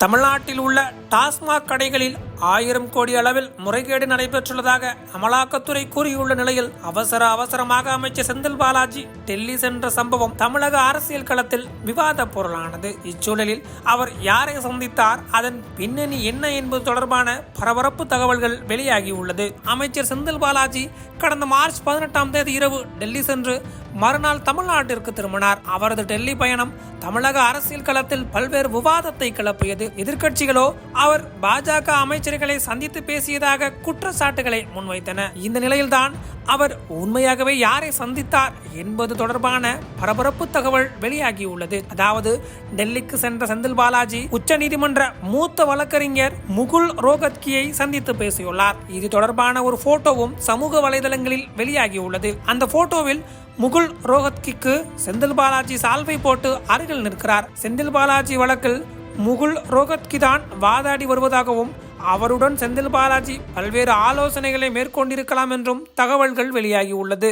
தமிழ்நாட்டில் உள்ள டாஸ்மாக் கடைகளில் ஆயிரம் கோடி அளவில் முறைகேடு நடைபெற்றுள்ளதாக அமலாக்கத்துறை கூறியுள்ள நிலையில் அவசர அவசரமாக அமைச்சர் செந்தில் பாலாஜி டெல்லி சென்ற சம்பவம் தமிழக அரசியல் களத்தில் விவாத பொருளானது. இச்சூழலில் அவர் யாரை சந்தித்தார் அதன் பின்னணி என்ன என்பது தொடர்பான பரபரப்பு தகவல்கள் வெளியாகியுள்ளது. அமைச்சர் செந்தில் பாலாஜி கடந்த மார்ச் பதினெட்டாம் தேதி இரவு டெல்லி சென்று மறுநாள் தமிழ்நாட்டிற்கு திரும்பினார். அவரது டெல்லி பயணம் தமிழக அரசியல் களத்தில் பல்வேறு விவாதத்தை கிளப்பியது. எதிர்க்கட்சிகளோ அவர் பாஜக அமைச்சர்களை சந்தித்து பேசியதாக குற்றச்சாட்டுகளை முன்வைத்தன. இந்த நிலையில்தான் அவர் உண்மையாகவே யாரை சந்தித்தார் என்பது தொடர்பான பரபரப்பு தகவல் வெளியாகியுள்ளது. அதாவது டெல்லிக்கு சென்ற செந்தில் பாலாஜி உச்சநீதிமன்ற மூத்த வழக்கறிஞர் முகுல் ரோகத்கியை சந்தித்து பேசியுள்ளார். இது தொடர்பான ஒரு போட்டோவும் சமூக வலைதளங்களில் வெளியாகியுள்ளது. அந்த போட்டோவில் முகுல் ரோஹத்கிக்கு செந்தில் பாலாஜி சால்வை போட்டு அருகில் நிற்கிறார். செந்தில் பாலாஜி வழக்கில் முகுல் ரோஹத்கி தான் வாதாடி வருவதாகவும் அவருடன் செந்தில் பாலாஜி பல்வேறு ஆலோசனைகளை மேற்கொண்டிருக்கலாம் என்றும் தகவல்கள் வெளியாகியுள்ளது.